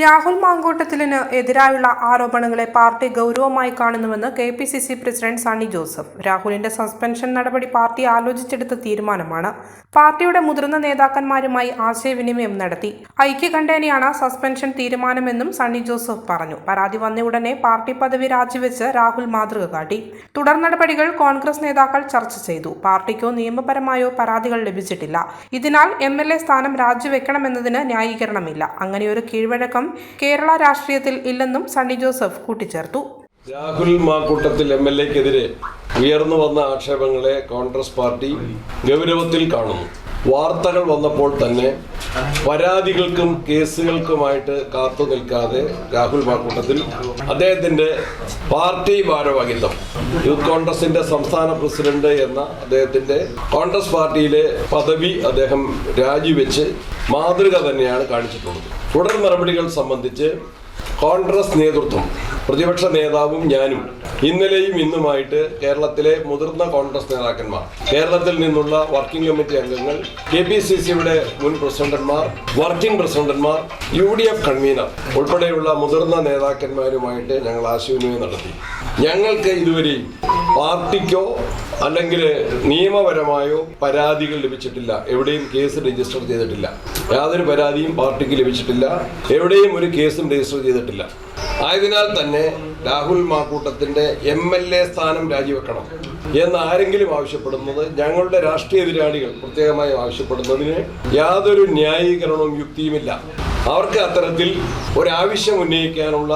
രാഹുൽ മാങ്കോട്ടത്തിലിന് എതിരായുള്ള ആരോപണങ്ങളെ പാർട്ടി ഗൗരവമായി കാണുന്നുവെന്ന് K P C C president Sunny Joseph. രാഹുലിന്റെ സസ്പെൻഷൻ നടപടി പാർട്ടി ആലോചിച്ചെടുത്ത തീരുമാനമാണ്. പാർട്ടിയുടെ മുതിർന്ന നേതാക്കന്മാരുമായി ആശയവിനിമയം നടത്തി. ഐക്യകണ്ഠേനയാണ് സസ്പെൻഷൻ തീരുമാനമെന്നും സണ്ണി ജോസഫ് പറഞ്ഞു. പരാതി വന്ന ഉടനെ പാർട്ടി പദവി രാജിവെച്ച് രാഹുൽ മാതൃക കാട്ടി. തുടർ നടപടികൾ കോൺഗ്രസ് നേതാക്കൾ ചർച്ച ചെയ്തു. പാർട്ടിക്കോ നിയമപരമായോ പരാതികൾ ലഭിച്ചിട്ടില്ല. ഇതിനാൽ എം എൽ എ സ്ഥാനം രാജിവെക്കണമെന്നതിന് ന്യായീകരണമില്ല. അങ്ങനെയൊരു കീഴ്വഴക്കം കേരള രാഷ്ട്രീയത്തിൽ ഇല്ലെന്നും സണ്ണി ജോസഫ് കൂട്ടിച്ചേർത്തു. രാഹുൽ മാക്കൂട്ടത്തിൽ എം എൽ എക്കെതിരെ ഉയർന്നു വന്ന ആക്ഷേപങ്ങളെ കോൺഗ്രസ് പാർട്ടി ഗൗരവത്തിൽ കാണുന്നു. വാർത്തകൾ വന്നപ്പോൾ തന്നെ പരാതികൾക്കും കേസുകൾക്കുമായിട്ട് കാത്തു നിൽക്കാതെ രാഹുൽ മാക്കൂട്ടത്തിൽ അദ്ദേഹത്തിന്റെ പാർട്ടി ഭാരവാഹിത്വം യൂത്ത് കോൺഗ്രസിന്റെ സംസ്ഥാന പ്രസിഡന്റ് എന്ന അദ്ദേഹത്തിന്റെ കോൺഗ്രസ് പാർട്ടിയിലെ പദവി അദ്ദേഹം രാജിവെച്ച് മാതൃക തന്നെയാണ് കാണിച്ചിട്ടുള്ളത്. തുടർ നടപടികൾ സംബന്ധിച്ച് കോൺഗ്രസ് നേതൃത്വം പ്രതിപക്ഷ നേതാവും ഞാനും ഇന്നലെയും ഇന്നുമായിട്ട് കേരളത്തിലെ മുതിർന്ന കോൺഗ്രസ് നേതാക്കന്മാർ കേരളത്തിൽ നിന്നുള്ള വർക്കിംഗ് കമ്മിറ്റി അംഗങ്ങൾ കെ പി സി സിയുടെ മുൻ പ്രസിഡന്റന്മാർ വർക്കിംഗ് പ്രസിഡന്റന്മാർ യു ഡി എഫ് കൺവീനർ ഉൾപ്പെടെയുള്ള മുതിർന്ന നേതാക്കന്മാരുമായിട്ട് ഞങ്ങൾ ആശയവിനിമയം നടത്തി. ഞങ്ങൾക്ക് ഇതുവരെയും പാർട്ടിക്കോ അല്ലെങ്കിൽ നിയമപരമായോ പരാതികൾ ലഭിച്ചിട്ടില്ല. എവിടെയും കേസ് രജിസ്റ്റർ ചെയ്തിട്ടില്ല. യാതൊരു പരാതിയും പാർട്ടിക്ക് ലഭിച്ചിട്ടില്ല. എവിടെയും ഒരു കേസും രജിസ്റ്റർ ചെയ്തിട്ടില്ല. ആയതിനാൽ തന്നെ രാഹുൽ മാക്കൂട്ടത്തിന്റെ എം എൽ എ സ്ഥാനം രാജിവെക്കണം എന്ന് ആരെങ്കിലും ആവശ്യപ്പെടുന്നത് ഞങ്ങളുടെ രാഷ്ട്രീയ എതിരാളികൾ പ്രത്യേകമായി ആവശ്യപ്പെടുന്നതിന് യാതൊരു ന്യായീകരണവും യുക്തിയുമില്ല. അവർക്ക് അത്തരത്തിൽ ഒരാവശ്യം ഉന്നയിക്കാനുള്ള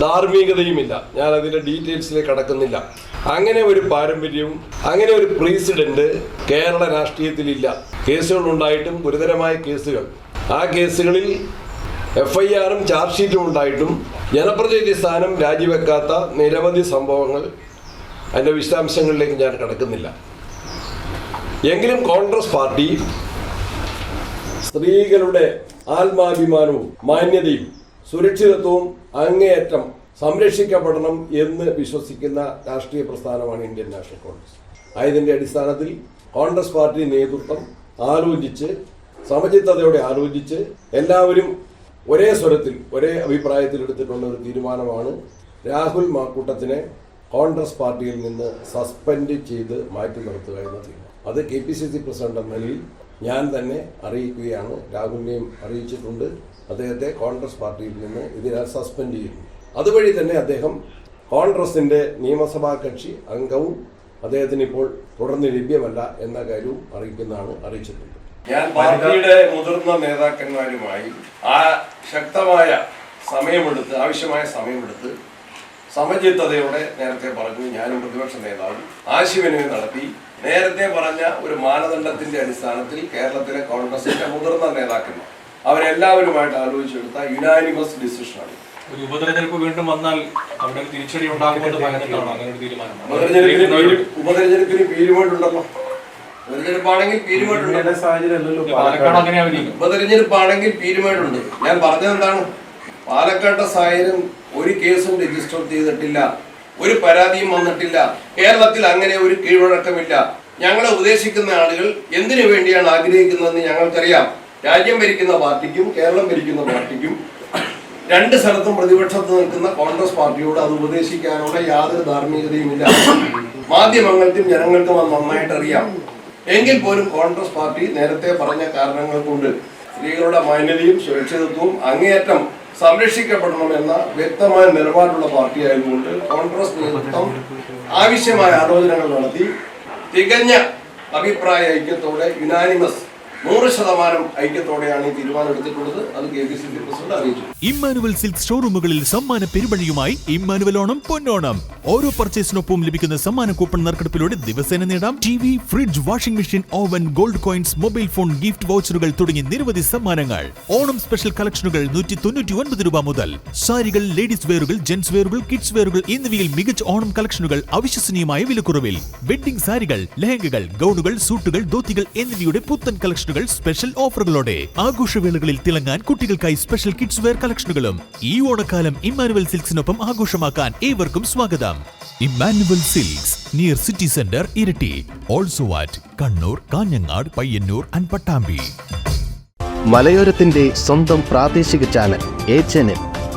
ധാർമ്മികതയുമില്ല. ഞാൻ അതിന്റെ ഡീറ്റെയിൽസിലേക്ക് കടക്കുന്നില്ല. അങ്ങനെ ഒരു പാരമ്പര്യവും അങ്ങനെ ഒരു പ്രസിഡന്റ് കേരള രാഷ്ട്രീയത്തിലില്ല. കേസുകൾ ഉണ്ടായിട്ടും ഗുരുതരമായ കേസുകൾ. ആ കേസുകളിൽ എഫ് ഐ ആറും ചാർജ് ഷീറ്റും ഉണ്ടായിട്ടും ജനപ്രതിനിധി സ്ഥാനം രാജിവെക്കാത്ത നിരവധി സംഭവങ്ങൾ അതിന്റെ വിശദാംശങ്ങളിലേക്ക് ഞാൻ കടക്കുന്നില്ല. എങ്കിലും കോൺഗ്രസ് പാർട്ടി സ്ത്രീകളുടെ ആത്മാഭിമാനവും മാന്യതയും സുരക്ഷിതത്വവും അങ്ങേയറ്റം സംരക്ഷിക്കപ്പെടണം എന്ന് വിശ്വസിക്കുന്ന രാഷ്ട്രീയ പ്രസ്ഥാനമാണ് ഇന്ത്യൻ നാഷണൽ കോൺഗ്രസ്. ആയതിന്റെ അടിസ്ഥാനത്തിൽ കോൺഗ്രസ് പാർട്ടി നേതൃത്വം ആലോചിച്ച് സമചിത്തതയോടെ ആലോചിച്ച് എല്ലാവരും ഒരേ സ്വരത്തിൽ ഒരേ അഭിപ്രായത്തിൽ എടുത്തിട്ടുള്ള ഒരു തീരുമാനമാണ് രാഹുൽ മാക്കൂട്ടത്തിനെ കോൺഗ്രസ് പാർട്ടിയിൽ നിന്ന് സസ്പെൻഡ് ചെയ്ത് മാറ്റി നിർത്തുക എന്ന തീരുമാനം. അത് K P C C president എന്ന നിലയിൽ ഞാൻ തന്നെ അറിയിക്കുകയാണ് രാഹുലിനെയും അറിയിച്ചിട്ടുണ്ട്. അദ്ദേഹത്തെ കോൺഗ്രസ് പാർട്ടിയിൽ നിന്ന് ഇതിനാൽ സസ്പെൻഡ് ചെയ്യുന്നു. അതുവഴി തന്നെ അദ്ദേഹം കോൺഗ്രസിന്റെ നിയമസഭാ കക്ഷി അംഗവും അദ്ദേഹത്തിന് ഇപ്പോൾ തുടർന്ന് ലഭ്യമല്ല എന്ന കാര്യവും അറിയിക്കുന്നതാണ് അറിയിച്ചിട്ടുണ്ട്. ഞാൻ പാർട്ടിയുടെ മുതിർന്ന നേതാക്കന്മാരുമായി ആ ശക്തമായ സമയമെടുത്ത് ആവശ്യമായ സമയമെടുത്ത് സമചിത്തതയോടെ നേരത്തെ പറഞ്ഞു ഞാനും പ്രതിപക്ഷ നേതാവും ആശയവിനിമയം നടത്തി. നേരത്തെ പറഞ്ഞ ഒരു മാനദണ്ഡത്തിന്റെ അടിസ്ഥാനത്തിൽ കേരളത്തിലെ കോൺഗ്രസിന്റെ മുതിർന്ന നേതാക്കന്മാർ അവരെല്ലാവരുമായിട്ട് ആലോചിച്ചെടുത്ത യുനാനിമസ് ഡിസിഷനാണ് ഒരു ഉപതെരഞ്ഞെടുപ്പ് വീണ്ടും വന്നാൽ അവിടെ തിരിച്ചടി ഉണ്ടാകുമെന്ന് പറഞ്ഞിട്ടാണ് അങ്ങനെ ഒരു തീരുമാനം. ഉപതെരഞ്ഞെടുപ്പിന് പീരുമേടുണ്ടല്ലോ ഉപതെരഞ്ഞെടുപ്പാണെങ്കിൽ പീരുമേടുണ്ടല്ലോ പാലക്കാട്. അങ്ങനെ ആയിരിക്കും ഉപതെരഞ്ഞെടുപ്പാണെങ്കിൽ പീരുമേടുണ്ട് ഞാൻ പറഞ്ഞത് എന്താണ്? പാലക്കാട്ടെ സാഹചര്യം ഒരു കേസും രജിസ്റ്റർ ചെയ്തിട്ടില്ല. ഒരു പരാതിയും വന്നിട്ടില്ല. കേരളത്തിൽ അങ്ങനെ ഒരു കീഴ്വഴക്കമില്ല. ഞങ്ങളെ ഉപദേശിക്കുന്ന ആളുകൾ എന്തിനു വേണ്ടിയാണ് ആഗ്രഹിക്കുന്നതെന്ന് ഞങ്ങൾക്കറിയാം. രാജ്യം ഭരിക്കുന്ന പാർട്ടിക്കും കേരളം ഭരിക്കുന്ന പാർട്ടിക്കും രണ്ട് സ്ഥലത്തും പ്രതിപക്ഷത്ത് നിൽക്കുന്ന കോൺഗ്രസ് പാർട്ടിയോട് അത് ഉപദേശിക്കാനുള്ള യാതൊരു ധാർമ്മികതയുമില്ല. മാധ്യമങ്ങൾക്കും ജനങ്ങൾക്കും അത് നന്നായിട്ട് അറിയാം എങ്കിൽ പോലും കോൺഗ്രസ് പാർട്ടി നേരത്തെ പറഞ്ഞ കാരണങ്ങൾ കൊണ്ട് സ്ത്രീകളുടെ മാന്യതയും സുരക്ഷിതത്വവും അങ്ങേയറ്റം സംരക്ഷിക്കപ്പെടണമെന്ന വ്യക്തമായ നിലപാടുള്ള പാർട്ടി ആയതുകൊണ്ട് കോൺഗ്രസ് നേതൃത്വം ആവശ്യമായ ആലോചനകൾ നടത്തി തികഞ്ഞ അഭിപ്രായ ഐക്യത്തോടെ യുനാനിമസ് നൂറ് ശതമാനം ഐക്യത്തോടെയാണ് ഈ തീരുമാനം എടുത്തിട്ടുള്ളത്. അത് ഇമ്മാനുവൽ സിൽക്ക് ഷോറൂമുകളിൽ സമ്മാന പെരുപഴിയുമായി ഇമ്മാനുവൽ ഓണം പൊന്നോണം. ഓരോ പർച്ചേസിനൊപ്പം ലഭിക്കുന്ന സമ്മാന കൂപ്പൺ നറുക്കെടുപ്പിലൂടെ ദിവസേന നേടാം. T V fridge washing machine oven gold coins mobile phone gift വൗച്ചറുകൾ തുടങ്ങി നിരവധി സമ്മാനങ്ങൾ. ഓണം സ്പെഷ്യൽ കളക്ഷനുകൾ നൂറ്റി തൊണ്ണൂറ്റി ഒൻപത് രൂപ മുതൽ. സാരികൾ ലേഡീസ് വെയറുകൾ ജെന്റ്സ് വെയറുകൾ കിഡ്സ് വെയറുകൾ എന്നിവയിൽ മികച്ച ഓണം കളക്ഷനുകൾ അവിശ്വസനീയമായ വിലക്കുറവിൽ. വെഡ്ഡിംഗ് സാരികൾ ലെഹങ്കകൾ ഗൗണുകൾ സൂട്ടുകൾ ധോത്തികൾ എന്നിവയുടെ പുത്തൻ കളക്ഷനുകൾ സ്പെഷ്യൽ ഓഫറുകളോടെ ആഘോഷവേളകളിൽ തിളങ്ങാൻ കുട്ടികൾക്കായി സ്പെഷ്യൽ കിഡ്സ് വെയർ കളക്ഷനുകളും ഈ ഓണക്കാലം ഇമ്മാനുവൽ സിൽക്സിനൊപ്പം ആഘോഷമാക്കാൻ ഏവർക്കും സ്വാഗതം. Emmanuel Silks near city centre Iritty. Also at Kannur Kanhangad Payyanur and Pattambi. മലയോരത്തിന്റെ സ്വന്തം പ്രാദേശിക ചാനൽ എ ചാനൽ